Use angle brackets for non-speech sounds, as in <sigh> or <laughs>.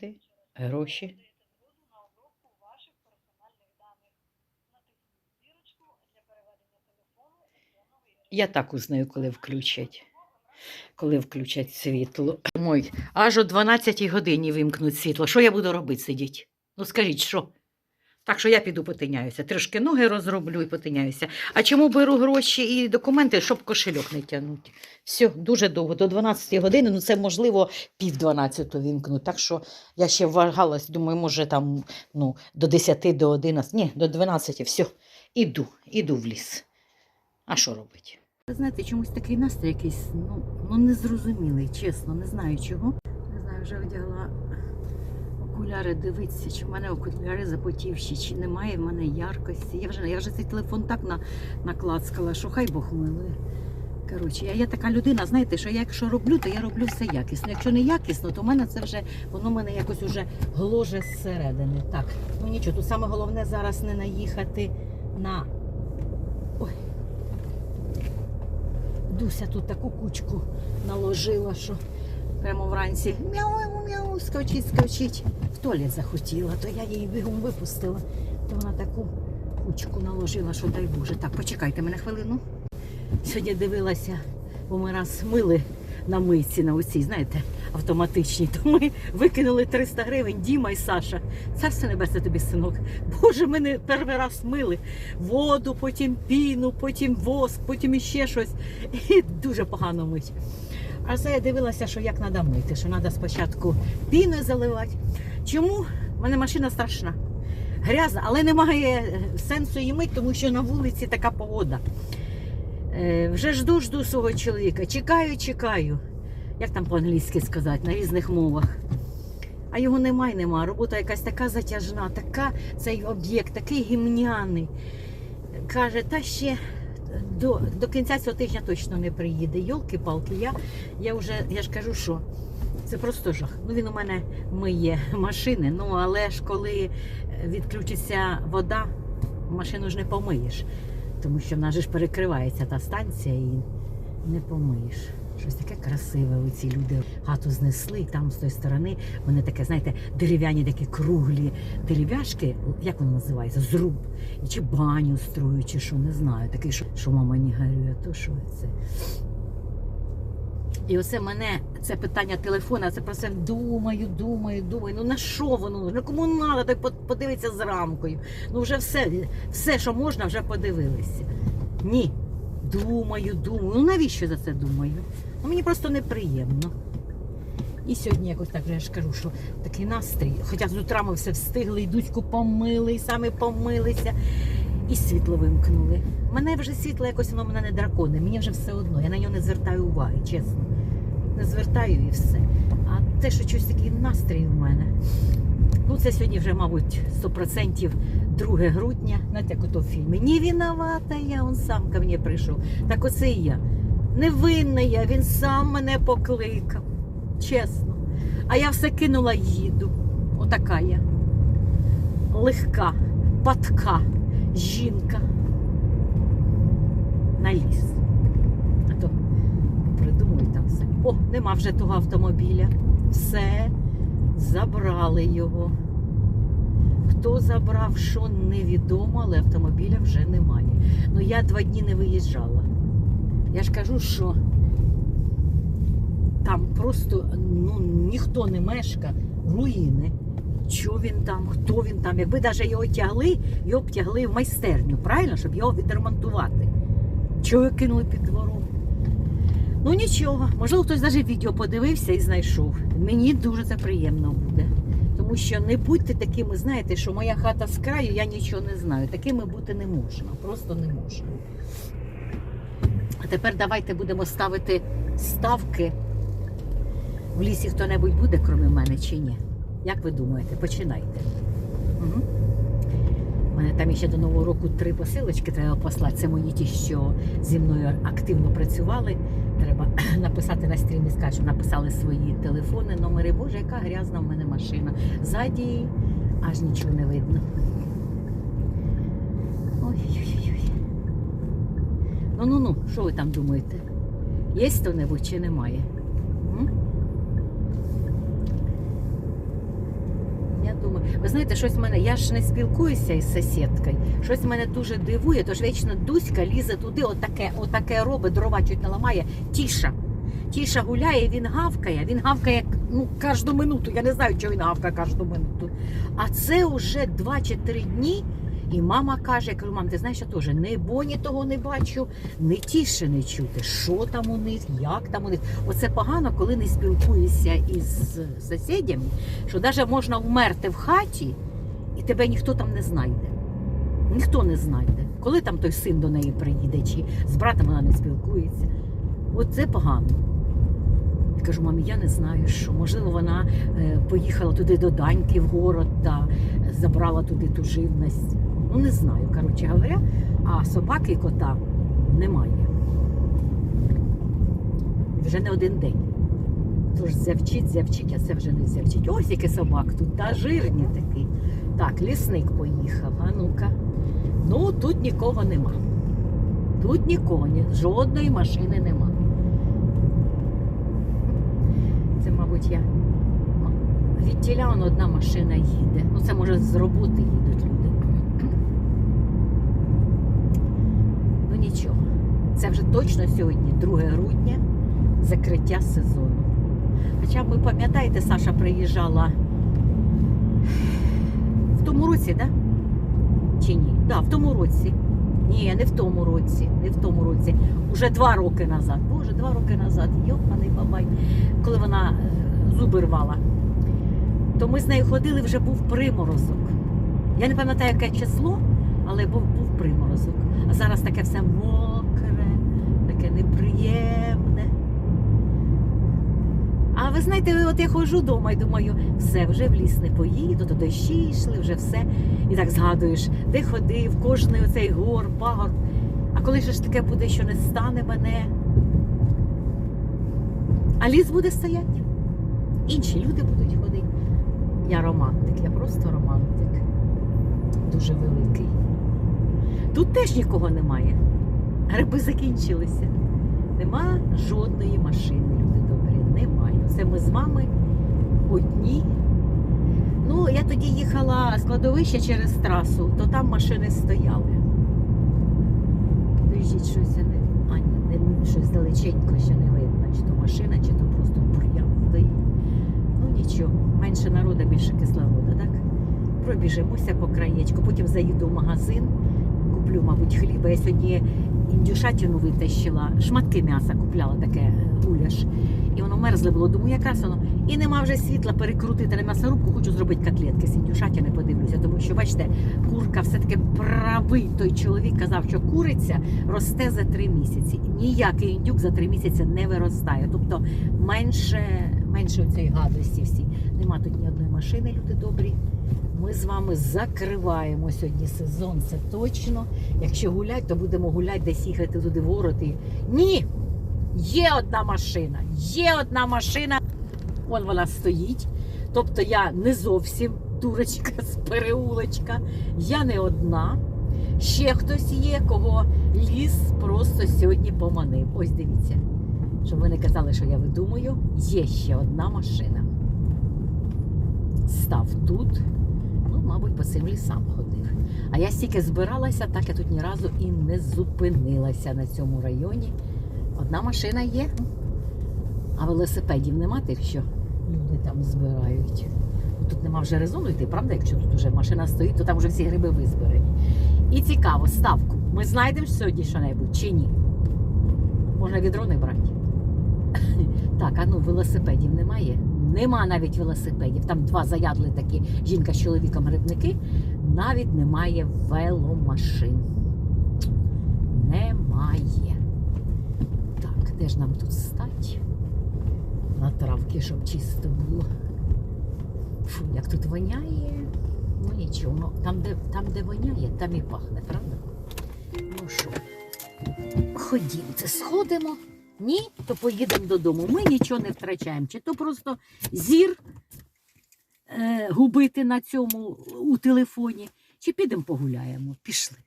вимкнути гроші. Я так узнаю, коли включать. Коли включать світло. Мой, аж о 12 годині вимкнуть світло. Що я буду робити сидіть? Ну скажіть, що? Так що я піду потиняюся. Трішки ноги розроблю і потиняюся. А чому беру гроші і документи, щоб кошельок не тягнути? Все, дуже довго, до 12 години, ну це можливо пів 12 вімкнуть. Так що я ще вагалась, думаю, може там ну, до 10, до 11, ні, до 12, все, іду, іду в ліс. А що робити? Ви знаєте, чомусь такий настрій якийсь, ну, ну незрозумілий, чесно, не знаю чого. Не знаю, вже одягла окуляри, дивитися, чи в мене окуляри запотівші, чи немає в мене яркості. Я вже, я вже цей телефон так на, наклацкала, що хай Бог милує. Коротше, я, я така людина, знаєте, що я якщо роблю, то я роблю все якісно. Якщо не якісно, то в мене це вже воно мене якось уже гложе зсередини. Так, ну нічого, тут саме головне зараз не наїхати на. Ой. Дуся тут таку кучку наложила, що прямо вранці мяу, мяу, скочить, скочить. В туалет захотіла, то я її бігом випустила. То вона таку кучку наложила, що дай Боже. Так, почекайте мене хвилину. Сьогодні дивилася, бо ми раз мили на мийці на оцій, знаєте, автоматичній. То ми викинули 300 гривень, Діма і Саша. Царство небесне тобі, синок. Боже, ми перший раз мили воду, потім піну, потім воск, потім іще щось. І дуже погано мить. А це я дивилася, що як треба мити, що треба спочатку піною заливати. Чому? У мене машина страшна. Грязна, але немає е, сенсу її мити, тому що на вулиці така погода. Е, вже жду, жду свого чоловіка. Чекаю, чекаю. Як там по-англійськи сказати, на різних мовах. А його немає, нема. Робота якась така затяжна, така цей об'єкт, такий гімняний. Каже, та ще до, до кінця цього тижня точно не приїде. Йолки-палки, я, я вже я ж кажу, що це просто жах. Ну він у мене миє машини. Ну але ж коли відключиться вода, машину ж не помиєш. Тому що в нас ж перекривається та станція і не помиєш. Щось таке красиве. Оці люди хату знесли, і там з тої сторони вони таке, знаєте, дерев'яні такі круглі дерев'яшки, як воно називається? Зруб. І чи баню строють, чи що, не знаю. Такий, що, що мама не горює, то що це. І оце мене, це питання телефона, це про це думаю, думаю, думаю. Ну на що воно? Ну кому треба, так под- подивиться з рамкою. Ну вже все, все, що можна, вже подивилися. Ні. Думаю, думаю. Ну навіщо за це думаю? Ну мені просто неприємно. І сьогодні якось так я ж кажу, що такий настрій. Хоча з утра ми все встигли, і Дуську помили, і самі помилися, і світло вимкнули. Мене вже світло якось воно мене не драконе. Мені вже все одно. Я на нього не звертаю уваги, чесно. Не звертаю і все. А те, що щось такий настрій у мене. Ну, це сьогодні вже, мабуть, 100% 2 грудня. Знаєте, як ото в фільмі. Не виновата я, он сам ко мені прийшов. Так оце і я. Невинна я, він сам мене покликав. Чесно. А я все кинула їду. Отака я. Легка, патка, жінка. На ліс. А то придумують там все. О, нема вже того автомобіля. Все, забрали його. Хто забрав, що невідомо, але автомобіля вже немає. Ну я два дні не виїжджала. Я ж кажу, що там просто ну, ніхто не мешка, руїни. Що він там, хто він там. Якби навіть його тягли, його б тягли в майстерню, правильно, щоб його відремонтувати. Чого його кинули під двором? Ну нічого, можливо, хтось навіть відео подивився і знайшов. Мені дуже це приємно буде. Тому що не будьте такими, знаєте, що моя хата з краю, я нічого не знаю. Такими бути не можна, просто не можна. А тепер давайте будемо ставити ставки. В лісі хто-небудь буде, крім мене, чи ні? Як ви думаєте? Починайте. Угу. У мене там ще до Нового року три посилочки треба послати. Це мої ті, що зі мною активно працювали. Треба <clears throat> написати на стрімі, що написали свої телефони, номери. Боже, яка грязна в мене машина. Ззаді аж нічого не видно. Ой-ой-ой. Ну-ну-ну, що ви там думаєте? Є хто-небудь чи немає? М? Думаю, ви знаєте, щось в мене, я ж не спілкуюся із сусідкою, щось мене дуже дивує, тож вічно Дуська лізе туди, отаке, отаке робить, дрова чуть не ламає. Тіша. Тіша гуляє, він гавкає, він гавкає ну, кожну минуту. Я не знаю, чого він гавкає кожну минуту. А це вже два чи три дні. І мама каже, я кажу, мам, ти знаєш, я теж не боні того не бачу, не тіше не чути, що там у них, як там у них. Оце погано, коли не спілкуєшся із сусідями, що навіть можна вмерти в хаті, і тебе ніхто там не знайде. Ніхто не знайде. Коли там той син до неї приїде, чи з братом вона не спілкується. Оце погано. Я кажу, мамі, я не знаю, що можливо вона е, поїхала туди до Даньки в город та забрала туди ту живність. Ну не знаю, коротше говоря, а собаки і кота немає. Вже не один день. Тож зявчить, зявчить, а це вже не зявчить. Ось який собак тут, та жирні такі. Так, лісник поїхав, а ну-ка. Ну, тут нікого нема. Тут нікого, ні, жодної машини нема. Це, мабуть, я. м- Від тіля одна машина їде. Ну, це може з роботи їдуть люди. Ну нічого. Це вже точно сьогодні, 2 грудня, закриття сезону. Хоча ви пам'ятаєте, Саша приїжджала в тому році. Да? Чи ні? Так, да, в тому році. Ні, не в тому році, не в тому році. Уже два роки назад. Боже, два роки назад. Йопаний бабай. Коли вона е, зуби рвала. То ми з нею ходили, вже був приморозок. Я не пам'ятаю, яке число, але був, був приморозок. А зараз таке все мокре, таке неприємне. А ви знаєте, от я ходжу вдома і думаю, все, вже в ліс не поїду, то дощі йшли, вже все. І так згадуєш, де ходив, кожний оцей гор, пагорб. А коли ж таке буде, що не стане мене? А ліс буде стояти. Інші люди будуть ходити. Я романтик, я просто романтик. Дуже великий. Тут теж нікого немає. Гриби закінчилися. Нема жодної машини, люди добрі. Немає. Це ми з вами одні. Ну, я тоді їхала з кладовища через трасу, то там машини стояли. Приїжджіть щось я не. А, ні, не, щось далеченько ще не видно, чи то машина, чи то просто бур'ян стоїть. Ну нічого, менше народу, більше кислорода, так? Пробіжимося по краєчку, потім заїду в магазин, куплю, мабуть, хліба. Я сьогодні індюшатину витащила, шматки м'яса купляла таке е, гуляш. І воно мерзле було, думаю, якраз воно. І нема вже світла перекрутити на м'ясорубку, хочу зробити котлетки з індюшатини, подивлюся. Тому що, бачите, курка все-таки правий. Той чоловік казав, що куриця росте за три місяці. Ніякий індюк за три місяці не виростає. Тобто менше, менше цієї гадості всі. Нема тут ні одної машини, люди добрі. Ми з вами закриваємо сьогодні сезон, це точно. Якщо гулять, то будемо гуляти десь їхати туди в город. І... Ні! Є одна машина, є одна машина. Вон вона стоїть. Тобто я не зовсім дурочка з переулочка. Я не одна. Ще хтось є, кого ліс просто сьогодні поманив. Ось дивіться. Щоб ви не казали, що я видумую, є ще одна машина. Став тут. Мабуть, по цим лісам ходив. А я стільки збиралася, так я тут ні разу і не зупинилася на цьому районі. Одна машина є, а велосипедів нема тих, що люди там збирають. Тут нема вже резону йти, правда? Якщо тут вже машина стоїть, то там вже всі гриби визбирані. І цікаво, ставку. Ми знайдемо сьогодні що-небудь чи ні? Можна відро не брати. <laughs> Так, а ну велосипедів немає. Нема навіть велосипедів. Там два заядли такі жінка з чоловіком грибники. Навіть немає веломашин. Немає. Так, де ж нам тут стать? На травки, щоб чисто було. Фу, як тут воняє. Ну нічого, ну, там, де, там, де воняє, там і пахне, правда? Ну що, ходімте, сходимо. Ні, то поїдемо додому. Ми нічого не втрачаємо. Чи то просто зір е, губити на цьому у телефоні, чи підемо погуляємо. Пішли.